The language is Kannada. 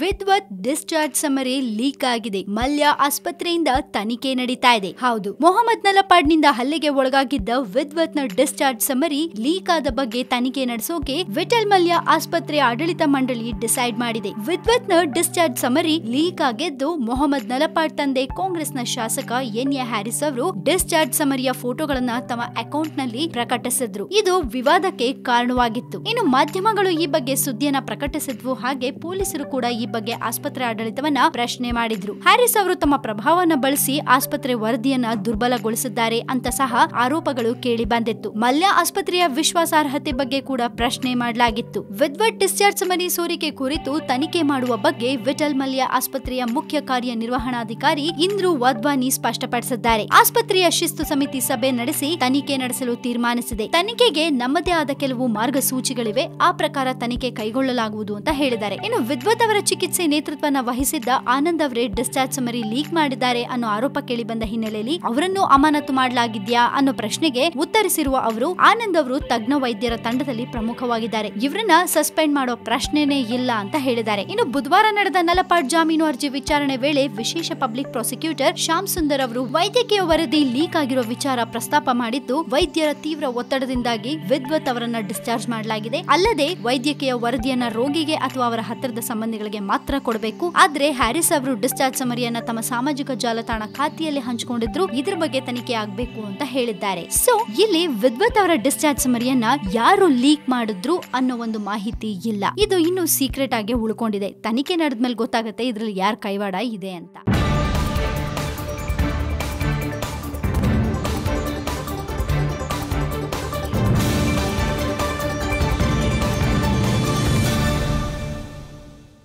ವಿದ್ವತ್ ಡಿಸ್ಚಾರ್ಜ್ ಸಮರಿ ಲೀಕ್ ಆಗಿದೆ. ಮಲ್ಯ ಆಸ್ಪತ್ರೆಯಿಂದ ತನಿಖೆ ನಡೀತಾ ಇದೆ. ಹೌದು. ಮೊಹಮ್ಮದ್ ನಲಪಾಡ್ನಿಂದ ಹಲ್ಲೆಗೆ ಒಳಗಾಗಿದ್ದ ವಿದ್ವತ್ನ ಡಿಸ್ಚಾರ್ಜ್ ಸಮರಿ ಲೀಕ್ ಆದ ಬಗ್ಗೆ ತನಿಖೆ ನಡೆಸೋಕೆ ವಿಠಲ್ ಮಲ್ಯ ಆಸ್ಪತ್ರೆ ಆಡಳಿತ ಮಂಡಳಿ ಡಿಸೈಡ್ ಮಾಡಿದೆ. ವಿದ್ವತ್ನ ಡಿಸ್ಚಾರ್ಜ್ ಸಮರಿ ಲೀಕ್ ಆಗಿದ್ದು ಮೊಹಮ್ಮದ್ ನಲಪಾಡ್ ತಂದೆ ಕಾಂಗ್ರೆಸ್ನ ಶಾಸಕ ಎನ್ ಎ ಹ್ಯಾರಿಸ್ ಅವರು ಡಿಸ್ಚಾರ್ಜ್ ಸಮರಿಯ ಫೋಟೋಗಳನ್ನ ತಮ್ಮ ಅಕೌಂಟ್ನಲ್ಲಿ ಪ್ರಕಟಿಸಿದ್ರು. ಇದು ವಿವಾದಕ್ಕೆ ಕಾರಣವಾಗಿತ್ತು. ಇನ್ನು ಮಾಧ್ಯಮಗಳು ಈ ಬಗ್ಗೆ ಸುದ್ದಿಯನ್ನ ಪ್ರಕಟಿಸಿದ್ವು ಹಾಗೆ ಪೊಲೀಸರು ಕೂಡ ಈ ಬಗ್ಗೆ ಆಸ್ಪತ್ರೆ ಆಡಳಿತವನ್ನ ಪ್ರಶ್ನೆ ಮಾಡಿದ್ರು. ಹ್ಯಾರಿಸ್ ಅವರು ತಮ್ಮ ಪ್ರಭಾವವನ್ನು ಬಳಸಿ ಆಸ್ಪತ್ರೆ ವರದಿಯನ್ನ ದುರ್ಬಲಗೊಳಿಸಿದ್ದಾರೆ ಅಂತ ಸಹ ಆರೋಪಗಳು ಕೇಳಿ ಬಂದಿತ್ತು. ಮಲ್ಯ ಆಸ್ಪತ್ರೆಯ ವಿಶ್ವಾಸಾರ್ಹತೆ ಬಗ್ಗೆ ಕೂಡ ಪ್ರಶ್ನೆ ಮಾಡಲಾಗಿತ್ತು. ವಿದ್ವತ್ ಡಿಸ್ಚಾರ್ಜ್ ಮನಿ ಸೋರಿಕೆ ಕುರಿತು ತನಿಖೆ ಮಾಡುವ ಬಗ್ಗೆ ವಿಠಲ್ ಮಲ್ಯ ಆಸ್ಪತ್ರೆಯ ಮುಖ್ಯ ಕಾರ್ಯನಿರ್ವಹಣಾಧಿಕಾರಿ ಇಂದ್ರು ವಾದ್ವಾನಿ ಸ್ಪಷ್ಟಪಡಿಸಿದ್ದಾರೆ. ಆಸ್ಪತ್ರೆಯ ಶಿಸ್ತು ಸಮಿತಿ ಸಭೆ ನಡೆಸಿ ತನಿಖೆ ನಡೆಸಲು ತೀರ್ಮಾನಿಸಿದೆ. ತನಿಖೆಗೆ ನಮ್ಮದೇ ಆದ ಕೆಲವು ಮಾರ್ಗಸೂಚಿಗಳಿವೆ. ಆ ಪ್ರಕಾರ ತನಿಖೆ ಕೈಗೊಳ್ಳಲಾಗುವುದು ಅಂತ ಹೇಳಿದ್ದಾರೆ. ಇನ್ನು ವಿದ್ವತ್ ಅವರ ಚಿಕಿತ್ಸೆ ನೇತೃತ್ವನ ವಹಿಸಿದ್ದ ಆನಂದ್ ಅವರೇ ಡಿಸ್ಚಾರ್ಜ್ ಸಮರಿ ಲೀಕ್ ಮಾಡಿದ್ದಾರೆ ಅನ್ನೋ ಆರೋಪ ಕೇಳಿ ಬಂದ ಹಿನ್ನೆಲೆಯಲ್ಲಿ ಅವರನ್ನು ಅಮಾನತು ಮಾಡಲಾಗಿದ್ಯಾ ಅನ್ನೋ ಪ್ರಶ್ನೆಗೆ ಉತ್ತರಿಸಿರುವ ಅವರು, ಆನಂದ್ ಅವರು ತಜ್ಞ ವೈದ್ಯರ ತಂಡದಲ್ಲಿ ಪ್ರಮುಖವಾಗಿದ್ದಾರೆ. ಇವರನ್ನ ಸಸ್ಪೆಂಡ್ ಮಾಡೋ ಪ್ರಶ್ನೆನೇ ಇಲ್ಲ ಅಂತ ಹೇಳಿದ್ದಾರೆ. ಇನ್ನು ಬುಧವಾರ ನಡೆದ ನಲಪಾಡ್ ಜಾಮೀನು ಅರ್ಜಿ ವಿಚಾರಣೆ ವೇಳೆ ವಿಶೇಷ ಪಬ್ಲಿಕ್ ಪ್ರಾಸಿಕ್ಯೂಟರ್ ಶ್ಯಾಮ್ ಸುಂದರ್ ಅವರು ವೈದ್ಯಕೀಯ ವರದಿ ಲೀಕ್ ಆಗಿರೋ ವಿಚಾರ ಪ್ರಸ್ತಾಪ ಮಾಡಿದ್ದು, ವೈದ್ಯರ ತೀವ್ರ ಒತ್ತಡದಿಂದಾಗಿ ವಿದ್ವತ್ ಅವರನ್ನ ಡಿಸ್ಚಾರ್ಜ್ ಮಾಡಲಾಗಿದೆ. ಅಲ್ಲದೆ ವೈದ್ಯಕೀಯ ವರದಿಯನ್ನ ರೋಗಿಗೆ ಅಥವಾ ಅವರ ಹತ್ತಿರದ ಸಂಬಂಧಿಗಳಿಗೆ ಮಾತ್ರ ಕೊಡಬೇಕು. ಆದ್ರೆ ಹ್ಯಾರಿಸ್ ಅವರು ಡಿಸ್ಚಾರ್ಜ್ ಸಮರಿಯನ್ನ ತಮ್ಮ ಸಾಮಾಜಿಕ ಜಾಲತಾಣ ಖಾತೆಯಲ್ಲಿ ಹಂಚಿಕೊಂಡಿದ್ರು. ಇದ್ರ ಬಗ್ಗೆ ತನಿಖೆ ಆಗ್ಬೇಕು ಅಂತ ಹೇಳಿದ್ದಾರೆ. ಸೊ ಇಲ್ಲಿ ವಿದ್ವತ್ ಅವರ ಡಿಸ್ಚಾರ್ಜ್ ಸಮರಿಯನ್ನ ಯಾರು ಲೀಕ್ ಮಾಡಿದ್ರು ಅನ್ನೋ ಒಂದು ಮಾಹಿತಿ ಇಲ್ಲ. ಇದು ಇನ್ನು ಸೀಕ್ರೆಟ್ ಆಗಿ ಉಳ್ಕೊಂಡಿದೆ. ತನಿಖೆ ನಡೆದ್ಮೇಲೆ ಗೊತ್ತಾಗುತ್ತೆ ಇದ್ರಲ್ಲಿ ಯಾರ ಕೈವಾಡ ಇದೆ ಅಂತ.